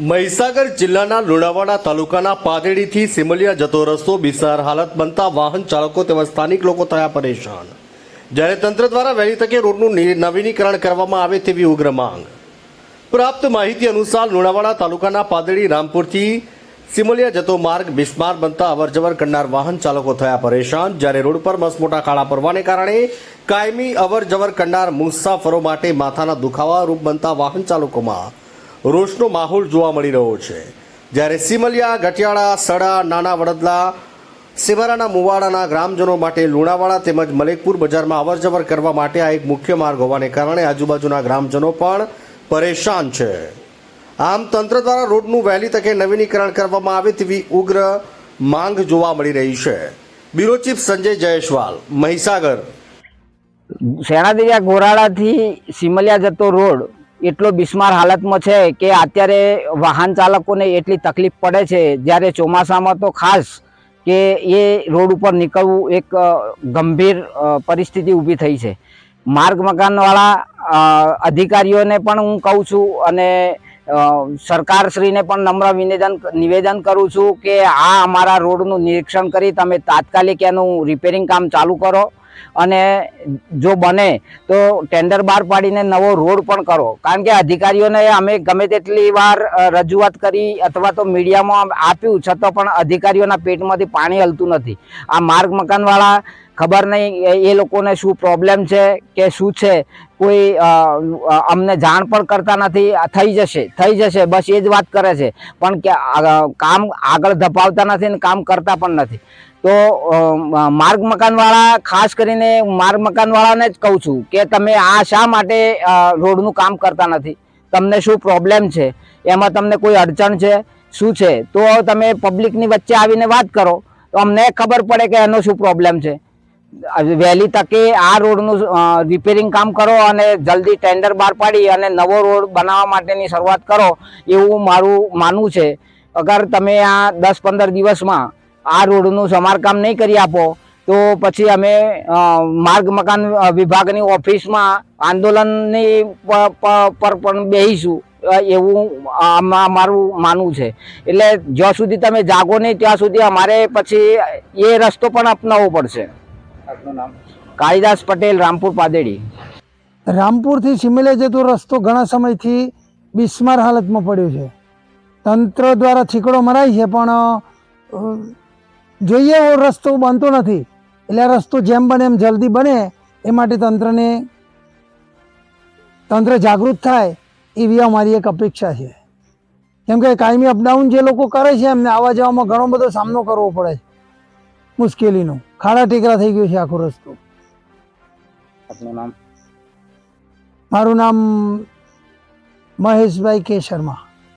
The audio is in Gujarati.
મહીસાગર જિલ્લાના લુણાવાડા તાલુકાના પાદેડીથી સિમલિયા જતો રસ્તો બિસાર હાલત બનતા વાહન ચાલકો તેમજ સ્થાનિક લોકો થયા પરેશાન. જ્યારે તંત્ર દ્વારા વહેલી તકે રોડનું નવીનીકરણ કરવામાં આવે તેવી ઉગ્ર માંગ. પ્રાપ્ત માહિતી અનુસાર લુણાવાડા તાલુકાના પાદડી રામપુરથી સિમલિયા જતો માર્ગ બિસ્માર બનતા અવરજવર કરનાર વાહન ચાલકો થયા પરેશાન. જ્યારે રોડ પર મસમોટા ખાડા પડવાને કારણે કાયમી અવરજવર કરનાર મુસાફરો માટે માથાના દુખાવા રૂપ બનતા વાહન ચાલકોમાં રોષનો માહોલ જોવા મળી રહ્યો છે. જ્યારે સિમલિયા ગટિયાળા સડા, નાના વડદલા, સિમરાના મુવાડાના ગ્રામજનો માટે લુણાવાડા તેમજ મલેકપુર બજારમાં અવરજવર કરવા માટે આ એક મુખ્ય માર્ગ હોવાને કારણે આજુબાજુના ગ્રામજનો પણ પરેશાન છે. આમ તંત્ર દ્વારા રોડનું વહેલી તકે નવીનીકરણ કરવામાં આવે તેવી ઉગ્ર માંગ જોવા મળી રહી છે. Bureau chief Sanjay Jaiswal, Mahisagar. સેણાદરિયા ગોરાળાથી સિમલિયા જતો રોડ એટલો બિસ્માર હાલતમાં છે કે અત્યારે વાહન ચાલકોને એટલી તકલીફ પડે છે. જ્યારે ચોમાસામાં તો ખાસ કે એ રોડ ઉપર નીકળવું એક ગંભીર પરિસ્થિતિ ઊભી થઈ છે. માર્ગ મકાનવાળા અધિકારીઓને પણ હું કહું છું અને સરકારશ્રીને પણ નમ્ર નિવેદન નિવેદન કરું છું કે આ અમારા રોડનું નિરીક્ષણ કરી તમે તાત્કાલિક એનું રિપેરિંગ કામ ચાલુ કરો. અને જો બને તો ટેન્ડર બહાર પાડીને નવો રોડ પણ કરો. કારણ કે અધિકારીઓને અમે ગમે તેટલી વાર રજૂઆત કરી અથવા તો મીડિયામાં આપ્યું, છતાં પણ અધિકારીઓના પેટમાંથી પાણી હલતું નથી. આ માર્ગ મકાનવાળા ખબર નહીં એ- લોકોને શું પ્રોબ્લેમ છે કે શું છે? કોઈ અમને જાણ પણ કરતા નથી. થઈ જશે થઈ જશે, બસ એ જ વાત કરે છે. પણ કે કામ આગળ ધપાવતા નથી ને કામ કરતા પણ નથી. તો માર્ગ મકાનવાળા, ખાસ કરીને માર્ગ મકાનવાળાને જ કહું છું કે તમે આ શા માટે રોડનું કામ કરતા નથી? તમને શું પ્રોબ્લેમ છે? એમાં તમને કોઈ અડચણ છે? શું છે? તો તમે પબ્લિકની વચ્ચે આવીને વાત કરો. તો અમને ખબર પડે કે એનો શું પ્રોબ્લેમ છે. વહેલી તકે આ રોડનું રિપેરિંગ કામ કરો અને જલ્દી ટેન્ડર બહાર પાડી અને નવો રોડ બનાવવા માટેની શરૂઆત કરો એવું મારું માનવું છે. અગર તમે આ દસ પંદર દિવસમાં આ રોડનું સમારકામ નહીં કરી આપો, તો પછી અમે માર્ગ મકાન વિભાગની ઓફિસમાં આંદોલનની પર પણ બેસીશું એવું મારું માનવું છે. એટલે જ્યાં સુધી તમે જાગો નહીં, ત્યાં સુધી અમારે પછી એ રસ્તો પણ અપનાવવો પડશે. કાળીદાસ પટેલ, રામપુર પાદેડી. રામપુરથી સિમલે જતો રસ્તો ઘણા સમયથી બિસ્માર હાલતમાં પડ્યો છે. તંત્ર દ્વારા છીકડો મરાય છે, પણ જોઈએ એવો રસ્તો બનતો નથી. એટલે રસ્તો જેમ બને એમ જલ્દી બને, એ માટે તંત્રને, તંત્ર જાગૃત થાય, એવી અમારી એક અપેક્ષા છે. કેમ કે કાયમી અપડાઉન જે લોકો કરે છે, એમને આવવા જવામાં ઘણો બધો સામનો કરવો પડે છે. મુશ્કેલીનો. ખાડા ટેકરા થઈ ગયો છે આખો રસ્તો. મારું નામ મહેશભાઈ કે શર્મા.